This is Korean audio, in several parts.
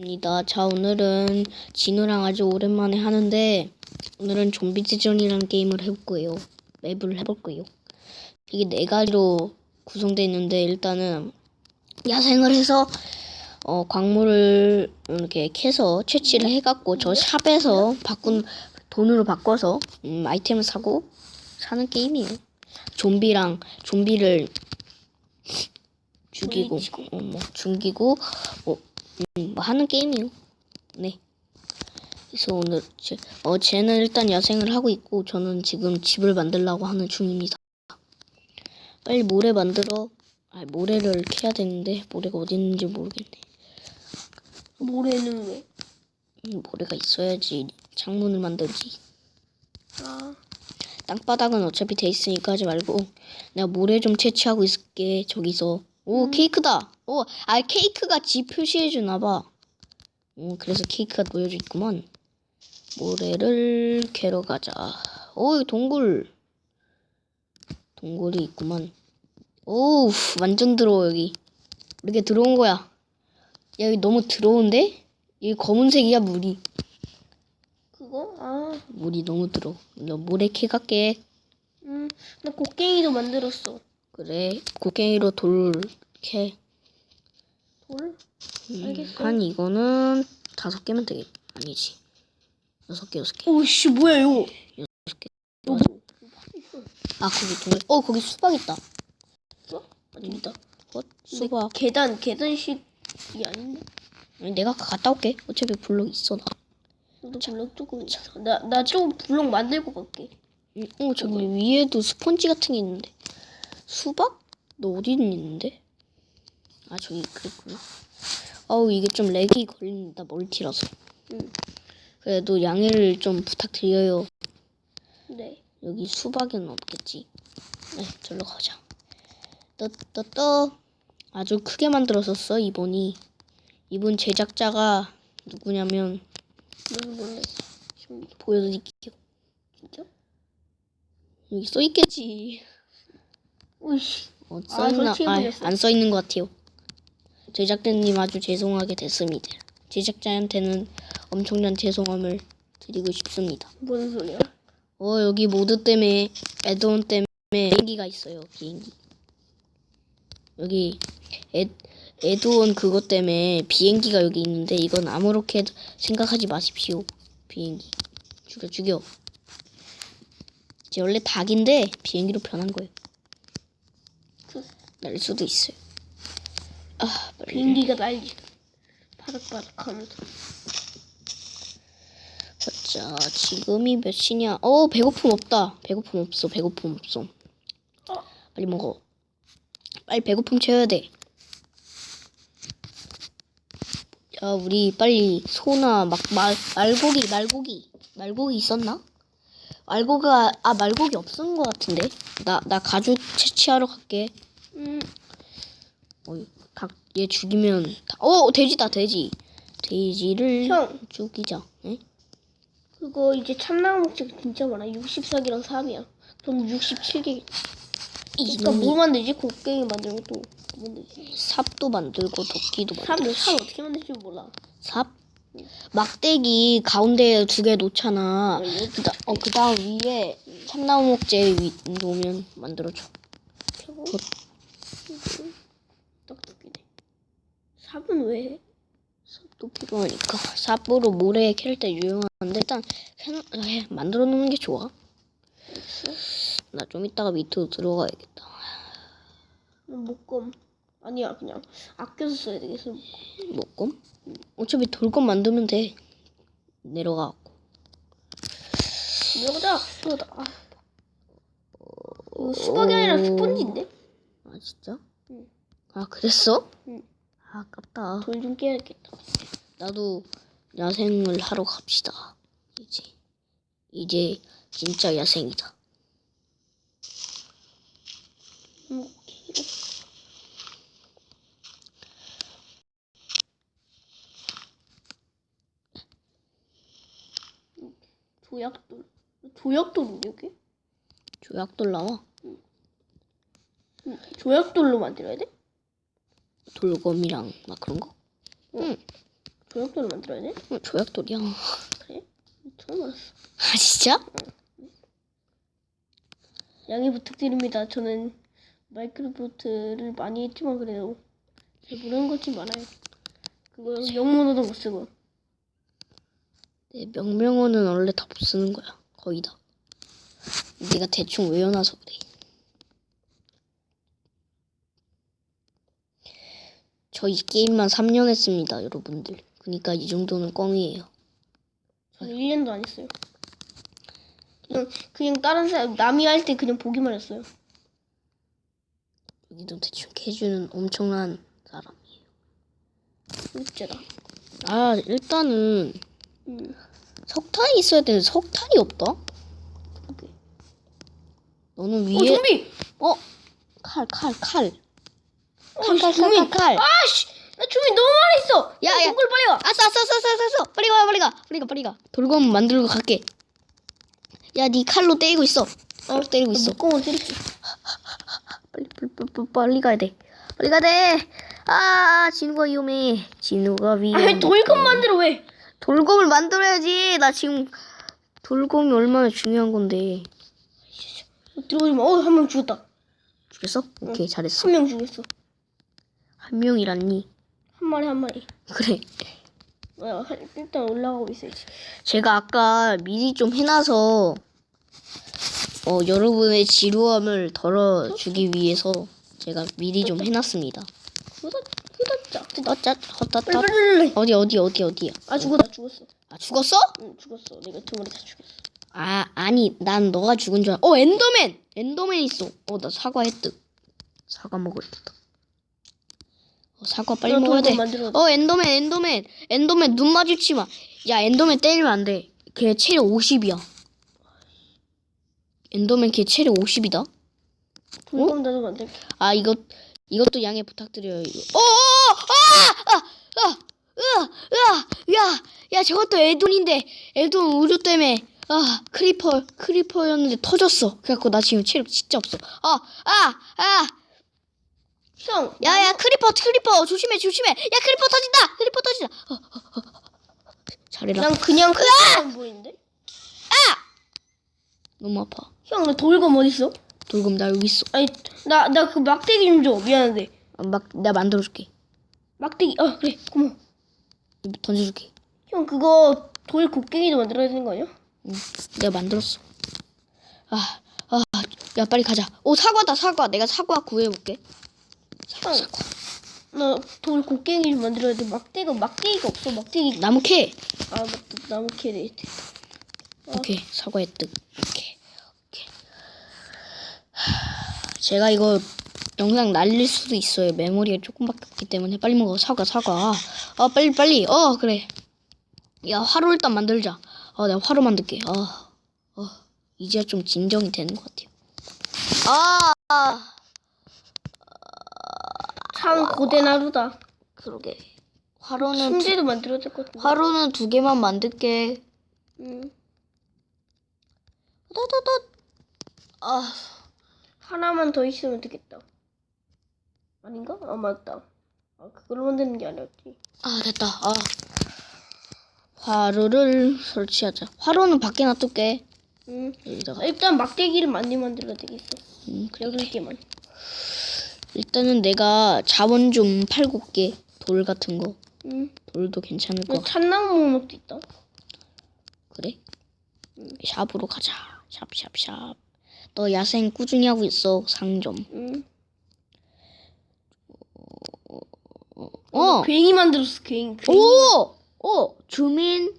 입니다. 자, 오늘은 진우랑 아주 오랜만에 하는데 오늘은 좀비 지전이라는 게임을 해볼 거예요. 맵을 해볼 거예요. 이게 네 가지로 구성되어 있는데 일단은 야생을 해서 어, 광물을 이렇게 캐서 채취를 해갖고 저 샵에서 바꾼 돈으로 바꿔서 음, 아이템을 사고 사는 게임이에요. 좀비랑 좀비를 죽이고 어, 뭐 죽이고 뭐 음, 뭐 하는 게임이요. 네. 그래서 오늘 제, 어 쟤는 일단 야생을 하고 있고 저는 지금 집을 만들려고 하는 중입니다. 빨리 모래 만들어. 아 모래를 캐야 되는데 모래가 어디 있는지 모르겠네. 모래는 왜? 음, 모래가 있어야지 창문을 만들지. 아, 땅바닥은 어차피 돼 있으니까 하지 말고 내가 모래 좀 채취하고 있을게 저기서 오 케이크다. 오 아 케이크가 지 표시해 주나 봐오 그래서 케이크가 놓여져 있구만 모래를 캐러 가자. 오 동굴. 동굴이 있구만 오우 완전 더러워 여기. 이렇게 들어온 거야. 야, 여기 너무 더러운데? 여기 검은색이야 물이. 그거? 아, 물이 너무 더러워. 너 모래 캐 갈게. 음, 나 곡괭이도 만들었어. 그래 곡괭이로 돌 캐. 돌? 음, 알겠어. 한 이거는 다섯 개면 되겠 아니지 여섯 개 여섯 개. 오씨, 뭐야, 이거? 여섯 개. 너 뭐? 아 거기 동굴. 어 거기 수박 있다. 수박? 아닙니다. 어 근데 수박. 계단, 계단식이 아닌데? 아니, 내가 갔다 올게. 어차피 블록 있어 나. 너도 블럭 조금 있어. 나, 나좀 블럭 만들고 갈게. 음, 어 저기 위에도 스펀지 같은 게 있는데. 수박? 너 어디 있는데? 아 저기 그랬구나. 어우 이게 좀 렉이 걸린다 멀티라서. 응. 그래도 양해를 좀 부탁드려요. 네. 여기 수박은 없겠지. 네, 절로 가자. 떠떠떠. 아주 크게 만들었었어 이번이. 이번 제작자가 누구냐면 보여드릴게요. 진짜? 여기 써 있겠지. 오이씨. 어, 아, 써 있나? 설치해버렸어. 아, 안써 있는 것 같아요. 제작자님 아주 죄송하게 됐습니다. 제작자한테는 엄청난 죄송함을 드리고 싶습니다. 무슨 소리야? 어 여기 모드 때문에 애드온 때문에 비행기가 있어요 비행기 여기 애, 애드온 그것 때문에 비행기가 여기 있는데 이건 아무렇게 생각하지 마십시오 비행기 죽여 죽여 제 원래 닭인데 비행기로 변한 거예요 그 날 수도 있어요 아 비행기가 날지. 바닥바닥 하면서. 자 지금이 몇 시냐 어 배고픔 없다 배고픔 없어 배고픔 없어 어. 빨리 먹어 빨리 배고픔 채워야 돼 야, 우리 빨리 소나 막 말, 말고기, 말고기, 말고기 있었나? 말고기가 아 말고기 없은 것 같은데. 나 나 가죽 채취하러 갈게. 음, 어이, 닭얘 죽이면 다- 어 돼지다 돼지. 돼지를 형. 죽이자. 응? 그거 이제 참나무 목재가 진짜 많아. 64개랑 3이야. 돈 67개. 그러니까 이놈이 뭐 만들지? 곡괭이 만들고 또 뭐 만들지? 삽도 만들고 도끼도 삽, 만들고. 삽 어떻게 만들지 몰라. 삽? 막대기 가운데 두 개 놓잖아. 어, 이거 그다 어 그다음 위에 참나무 목재 위 놓으면 만들어줘. 펴고 개네. 삽은 왜 해? 삽도 필요하니까 삽으로 모래 캘 때 유용한데 일단 해, 만들어 놓는 게 좋아. 나 좀 이따가 밑으로 들어가야겠다. 목검. 아니야 그냥 아껴서 써야 되겠어. 먹검? 어차피 돌검 만들면 돼. 내려가고. 여기다. 아. 이거 수박이 아니라 스펀지인데? 아 진짜? 응. 아 그랬어? 응. 아, 아깝다. 돌좀 깨야겠다. 나도 야생을 하러 갑시다. 이제 이제 진짜 야생이다. 음. 조약돌. 조약돌인데 여기? 조약돌 나와. 응, 조약돌로 만들어야 돼? 돌검이랑 막 그런 거? 응. 조약돌을 만들어야 돼? 어, 조약돌이야. 그래? 처음 알았어. 아 진짜? 양해 부탁드립니다. 저는 마이크로소프트를 많이 했지만 그래도 잘 모르는 것이 많아요. 그거 영문어도 못 쓰고. 네, 명명어는 원래 다 못 쓰는 거야. 거의 다. 네가 대충 외워놔서 그래. 저 이 게임만 3년 했습니다, 여러분들. 그러니까 이 정도는 껌이에요. 저는 1년도 안 했어요. 그냥, 그냥 다른 사람, 남이 할 때 그냥 보기만 했어요. 여기도 대충 캐주는 엄청난 사람이에요. 진짜다. 아, 일단은 음. 석탄이 있어야 되는데 석탄이 없다? 오케이. 너는 어, 위에 좀비! 어, 칼, 칼, 칼. 어, 칼, 칼, 칼! 칼, 칼. 아씨! 나 좀비 너무 많이 있어! 야, 야. 동굴 빨리 와! 아싸, 아싸, 아싸, 아싸, 아싸. 빨리 가, 빨리 가, 빨리 가, 빨리 가. 돌검 만들고 갈게. 야, 네 칼로 때리고 있어. 칼로 때리고 있어. 묶어온 쓰레기. 빨리, 빨리, 빨리, 가야 돼. 빨리 가야 돼. 아, 진우가 위험해. 진우가 위험해. 아니, 돌금 만들어, 왜? 돌검을 만들어야지. 나 지금 돌검이 얼마나 중요한 건데. 들어오지 마. 어, 한 명 죽었다. 죽였어? 오케이, 잘했어. 한 명 죽였어. 한 명이란니. 한 마리, 한 마리. 그래. 어, 한- 일단 올라가고 있어야지. 제가 아까 미리 좀 해놔서 어, 여러분의 지루함을 덜어주기 위해서 제가 미리 좀 해놨습니다. 후다, 후다짜. 빨리, 빨리. 어디 어디 어디 어디야? 아, 죽었다, 죽었어. 아 죽었어? 응, 죽었어. 내가 두 마리 다 죽였어. 아 아니 난 너가 죽은 줄 알. 어 엔더맨 엔더맨 있어. 어 나 사과 획득. 사과 먹어야겠다. 어, 사과 빨리 나 먹어야 돼. 만들어. 어 엔더맨 엔더맨 엔더맨 눈 마주치 마. 야 엔더맨 때리면 안 돼. 걔 체력 50이야. 엔더맨 걔 체력 50이다. 돌검 나도 만들게. 아 이것 이것도 양해 부탁드려요. 이거. 어어아아 아 으아야 저것도 에돈인데 에돈 우주 때문에 아 크리퍼 크리퍼였는데 터졌어. 그래갖고 나 지금 체력 진짜 없어. 어 아 아 형! 야야 크리퍼 크리퍼 조심해 조심해. 야 크리퍼 터진다. 크리퍼 터진다. 어, 어, 어. 잘해라. 난 그냥 크리퍼만 보이는데? 너무 아파. 형, 나 돌검 어딨어? 돌검 나 여기 있어. 아니, 나, 나 그 막대기 좀 줘. 미안한데. 아, 막 내가 만들어줄게. 막대기, 아, 그래. 고마워. 던져줄게. 형, 그거 돌 곡괭이도 만들어야 되는 거 아니야? 응, 내가 만들었어. 아, 아, 야 빨리 가자. 오 사과다 사과. 내가 사과 구해볼게. 형, 나돌 곡괭이 좀 만들어야 돼. 막대가, 막대기가 없어. 막대기. 나무 캐. 아, 맞다. 나무 캐야 돼. 오케이 사과 획득. 오케이 오케이. 하, 제가 이거 영상 날릴 수도 있어요. 메모리가 조금밖에 없기 때문에 빨리 먹어 사과 사과. 아 빨리 빨리. 어 그래. 야 화로 일단 만들자. 아 내가 화로 만들게. 아, 어 이제야 좀 진정이 되는 것 같아요. 아. 참 고된 하루다. 그러게. 화로는 두, 침대도 만들어야 될것 같은데. 화로는 두 개만 만들게. 응. 따다다. 아, 하나만 더 있으면 되겠다. 아닌가? 아, 맞다. 아, 그걸로 만드는 게 아니었지. 아 됐다. 아. 화로를 설치하자. 화로는 밖에 놔둘게. 응. 여기다가. 아, 일단 막대기를 많이 만들어야 되겠어. 음, 그래. 여덟 개만. 일단은 내가 자원 좀 팔고 올게. 돌 같은 거. 응. 돌도 괜찮을 거. 그 참나무 목도 있다. 그래? 샵으로 가자. 샵샵샵. 너 야생 꾸준히 하고 있어. 상점. 응. 어. 괜히 만들었어. 괜히. 괜히. 오! 오! 주민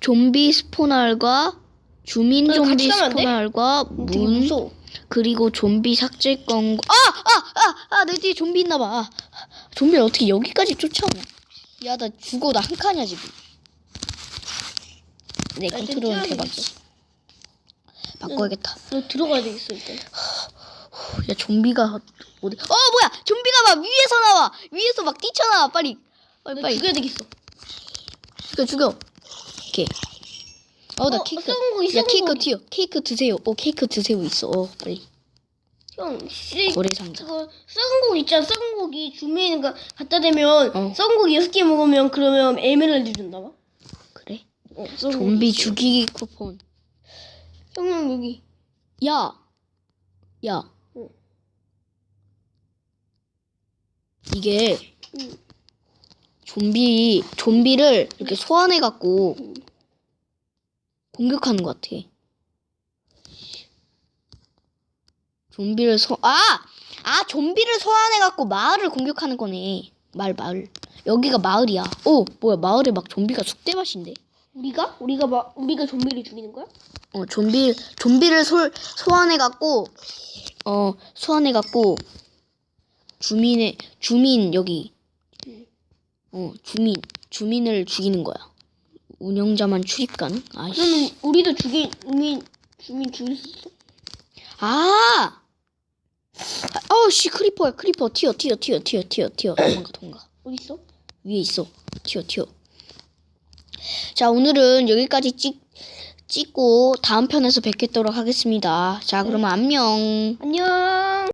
좀비 스포널과 주민 그거 좀비? 스포널과 되게 문. 그리고 좀비 삭제권 아! 아! 아! 아! 내 뒤에 좀비 있나 봐. 아, 좀비를 어떻게 여기까지 쫓아오냐? 야, 나 죽어. 나 한 칸이야, 지금. 내 뛰어야 대박이지. 바꿔야겠다. 너 들어가야 되겠어 일단. 야, 좀비가 어디? 어, 뭐야? 좀비가 막 위에서 나와. 위에서 막 뛰쳐나와. 빨리. 빨리 너 빨리. 죽여야 되겠어. 죽여 죽여. 오케이. 어, 나 어, 케이크. 썩은 고기, 야, 썩은 케이크 고기. 튀어. 케이크 드세요. 어, 케이크 드세요 있어. 어, 빨리. 형, 씨, 고래 상자. 그거 썩은 고기 있잖아. 썩은 고기 거 갖다 대면 어. 썩은 고기 여섯 개 먹으면 그러면 에메랄드 준다 봐. 그래? 어, 썩은 좀비 고기. 죽이기 쿠폰. 형, 형 여기. 야, 야. 응. 이게 응. 좀비 좀비를 이렇게 소환해 갖고 응. 공격하는 것 같아. 좀비를 소 아! 아, 좀비를 소환해 갖고 마을을 공격하는 거네. 마을 마을. 여기가 마을이야. 오, 뭐야? 마을에 막 좀비가 숙대밭인데. 우리가? 우리가 막 우리가 좀비를 죽이는 거야? 어, 좀비 좀비를 소, 소환해 갖고 어, 소환해 갖고 주민의 주민 여기 어, 주민 주민을 죽이는 거야. 운영자만 출입 가능? 아이씨. 그러면 우리도 죽이 주민 주민 죽일 수 있어? 아! 어씨 크리퍼야 크리퍼 튀어 튀어 튀어 튀어 튀어 튀어 도망가 도망가 어디 있어? 위에 있어 튀어 튀어 자 오늘은 여기까지 찍 찍고 다음 편에서 뵙겠도록 하겠습니다 자 그러면 안녕 안녕.